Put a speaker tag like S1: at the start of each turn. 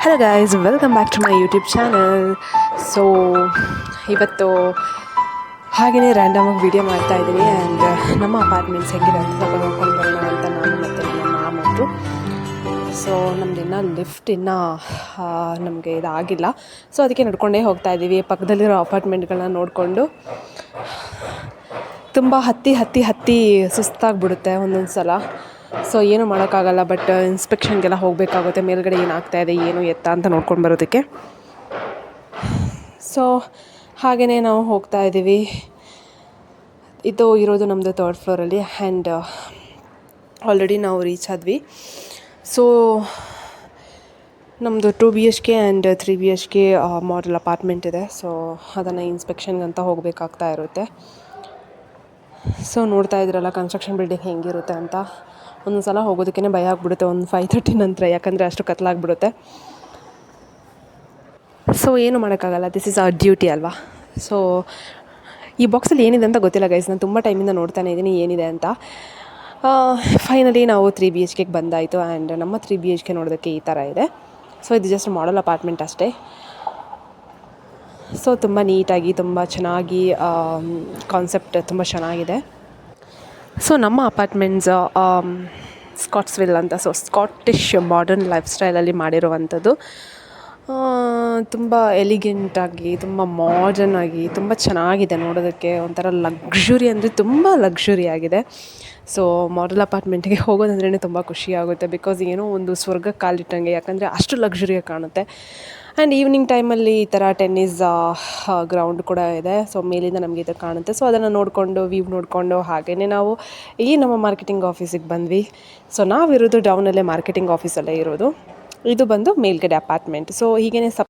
S1: Hello guys welcome back to my YouTube channel so ಇವತ್ತು ಹಾಗೆಯೇ ರ್ಯಾಂಡಮಾಗಿ video ಮಾಡ್ತಾ ಇದ್ದೀನಿ ಆ್ಯಂಡ್ ನಮ್ಮ ಅಪಾರ್ಟ್ಮೆಂಟ್ಸ್ ಹೆಂಗಿದೆ ಅಂತ ನೋಡ್ಕೊಂಡು ಬರೋಣ ಅಂತ ನಾನು ಮತ್ತು ನಮ್ಮ ಮಾಮಂದರು ಸೊ ನಮ್ದು ಇನ್ನೂ ಲಿಫ್ಟ್ ಇನ್ನೂ ನಮಗೆ ಇದಾಗಿಲ್ಲ. ಸೊ ಅದಕ್ಕೆ ನಡ್ಕೊಂಡೇ ಹೋಗ್ತಾ ಇದ್ದೀವಿ ಪಕ್ಕದಲ್ಲಿರೋ ಅಪಾರ್ಟ್ಮೆಂಟ್ಗಳನ್ನ ನೋಡಿಕೊಂಡು ತುಂಬ ಹತ್ತಿ ಹತ್ತಿ ಹತ್ತಿ ಸುಸ್ತಾಗಿಬಿಡುತ್ತೆ ಒಂದೊಂದು ಸಲ ಸೊ ಏನು ಮಾಡೋಕ್ಕಾಗಲ್ಲ ಬಟ್ ಇನ್ಸ್ಪೆಕ್ಷನ್ಗೆಲ್ಲ ಹೋಗಬೇಕಾಗುತ್ತೆ. ಮೇಲ್ಗಡೆ ಏನಾಗ್ತಾ ಇದೆ, ಏನು ಎತ್ತ ಅಂತ ನೋಡ್ಕೊಂಡು ಬರೋದಕ್ಕೆ. ಸೊ ಹಾಗೆಯೇ ನಾವು ಹೋಗ್ತಾ ಇದ್ದೀವಿ. ಇದು ಇರೋದು ನಮ್ಮದು ತರ್ಡ್ ಫ್ಲೋರಲ್ಲಿ ಆ್ಯಂಡ್ ಆಲ್ರೆಡಿ ನಾವು ರೀಚ್ ಆದ್ವಿ. ಸೊ ನಮ್ಮದು two B H K and three B H K model apartment ಇದೆ. ಸೊ ಅದನ್ನು ಇನ್ಸ್ಪೆಕ್ಷನ್ಗಂತ ಹೋಗಬೇಕಾಗ್ತಾ ಇರುತ್ತೆ. ಸೊ ನೋಡ್ತಾ ಇದ್ರಲ್ಲ ಕನ್ಸ್ಟ್ರಕ್ಷನ್ ಬಿಲ್ಡಿಂಗ್ ಹೆಂಗಿರುತ್ತೆ ಅಂತ. ಒಂದೊಂದು ಸಲ ಹೋಗೋದಕ್ಕೇ ಭಯ ಆಗ್ಬಿಡುತ್ತೆ, ಒಂದು ಫೈವ್ ತರ್ಟಿ ನಂತರ, ಯಾಕಂದರೆ ಅಷ್ಟು ಕತ್ಲಾಗ್ಬಿಡುತ್ತೆ. ಸೊ ಏನು ಮಾಡೋಕ್ಕಾಗಲ್ಲ ದಿಸ್ ಇಸ್ ಅವರ್ ಡ್ಯೂಟಿ ಅಲ್ವಾ? ಸೊ ಈ ಬಾಕ್ಸಲ್ಲಿ ಏನಿದೆ ಅಂತ ಗೊತ್ತಿಲ್ಲ ಗೈಸ್ ನಾನು ತುಂಬ ಟೈಮಿಂದ ನೋಡ್ತಾನೆ ಇದ್ದೀನಿ ಏನಿದೆ ಅಂತ. ಫೈನಲಿ ನಾವು ತ್ರೀ ಬಿ ಎಚ್ ಕೆಗೆ ಬಂದಾಯಿತು ಆ್ಯಂಡ್ ನಮ್ಮ ತ್ರೀ ಬಿ ಎಚ್ ಕೆ ನೋಡೋದಕ್ಕೆ ಈ ಥರ ಇದೆ. ಸೊ ಇದು ಜಸ್ಟ್ ಮಾಡಲ್ ಅಪಾರ್ಟ್ಮೆಂಟ್ ಅಷ್ಟೇ. ಸೊ ತುಂಬ ನೀಟಾಗಿ ತುಂಬ ಚೆನ್ನಾಗಿ ಕಾನ್ಸೆಪ್ಟ್ ತುಂಬ ಚೆನ್ನಾಗಿದೆ. ಸೊ ನಮ್ಮ ಅಪಾರ್ಟ್ಮೆಂಟ್ಸ್ ಸ್ಕಾಟ್ಸ್ವಿಲ್ ಅಂತ. ಸೊ ಸ್ಕಾಟಿಷ್ ಮಾಡರ್ನ್ ಲೈಫ್ ಸ್ಟೈಲಲ್ಲಿ ಮಾಡಿರುವಂಥದ್ದು. ತುಂಬ ಎಲಿಗೆಂಟಾಗಿ ತುಂಬ ಮಾಡರ್ನ್ ಆಗಿ, ತುಂಬ ಚೆನ್ನಾಗಿದೆ ನೋಡೋದಕ್ಕೆ. ಒಂಥರ ಲಕ್ಷುರಿ ಅಂದರೆ ತುಂಬ ಲಕ್ಷುರಿ ಆಗಿದೆ. ಸೊ ಮಾಡಲ್ ಅಪಾರ್ಟ್ಮೆಂಟಿಗೆ ಹೋಗೋದಂದ್ರೇ ತುಂಬ ಖುಷಿಯಾಗುತ್ತೆ ಬಿಕಾಸ್ ಏನೋ ಒಂದು ಸ್ವರ್ಗ ಕಾಲಿಟ್ಟಂಗೆ, ಯಾಕಂದರೆ ಅಷ್ಟು ಲಗ್ಜುರಿಯಾಗಿ ಕಾಣುತ್ತೆ. ಆ್ಯಂಡ್ ಈವ್ನಿಂಗ್ ಟೈಮಲ್ಲಿ ಈ ಥರ ಟೆನ್ನಿಸ್ ಗ್ರೌಂಡ್ ಕೂಡ ಇದೆ. ಸೊ ಮೇಲಿಂದ ನಮಗೆ ಇದು ಕಾಣುತ್ತೆ. ಸೊ ಅದನ್ನು ನೋಡಿಕೊಂಡು ವ್ಯೂ ನೋಡಿಕೊಂಡು ಹಾಗೇ ನಾವು ಈ ನಮ್ಮ ಮಾರ್ಕೆಟಿಂಗ್ ಆಫೀಸಿಗೆ ಬಂದ್ವಿ. ಸೊ ನಾವಿರೋದು ಡೌನಲ್ಲೇ ಮಾರ್ಕೆಟಿಂಗ್ ಆಫೀಸಲ್ಲೇ ಇರೋದು. ಇದು ಬಂದು ಮೇಲ್ಗಡೆ ಅಪಾರ್ಟ್ಮೆಂಟ್ ಸೊ ಹೀಗೇ ಸಪ್